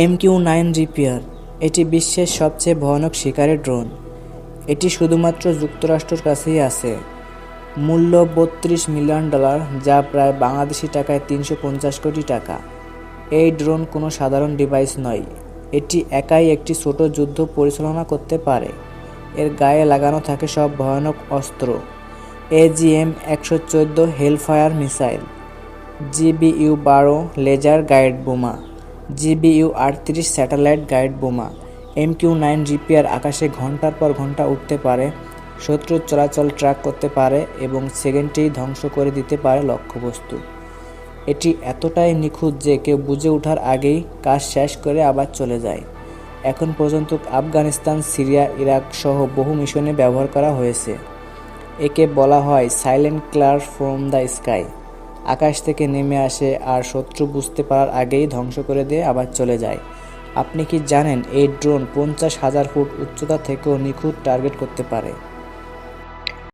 M Q nine repair এটি বিশ্বের সবচেয়ে ভয়ানক শিকারের ড্রোন। এটি শুধুমাত্র যুক্তরাষ্ট্রের কাছেই আছে। মূল্য বত্রিশ মিলিয়ন ডলার, যা প্রায় বাংলাদেশি টাকায় তিনশো পঞ্চাশ কোটি টাকা। এই ড্রোন কোনো সাধারণ ডিভাইস নয়। এটি একাই একটি ছোট যুদ্ধ পরিচালনা করতে পারে। এর গায়ে লাগানো থাকে সব ভয়ানক অস্ত্র। এজিএম একশো চোদ্দ হেলফায়ার মিসাইল, জিবিইউ বারো লেজার গাইড বোমা। জিবিইউ আটত্রিশ স্যাটেলাইট গাইড বোমা। এম কিউ নাইন জিপিআর আকাশে ঘণ্টার পর ঘণ্টা উঠতে পারে শত্রুর চলাচল ট্র্যাক করতে পারে এবং সেকেন্ডেই ধ্বংস করে দিতে পারে লক্ষ্যবস্তু। এটি এতটাই নিখুঁত যে কেউ বুঝে ওঠার আগেই কাজ শেষ করে আবার চলে যায়। এখন পর্যন্ত আফগানিস্তান, সিরিয়া, ইরাক সহ বহু মিশনে ব্যবহার করা হয়েছে। একে বলা হয় silent killer from the sky. আকাশ থেকে নেমে আসে আর শত্রু বুঝতে পারার আগেই ধ্বংস করে দিয়ে আবার চলে যায়। আপনি কি জানেন, এই ড্রোন পঞ্চাশ হাজার ফুট উচ্চতা থেকেও নিখুঁত টার্গেট করতে পারে?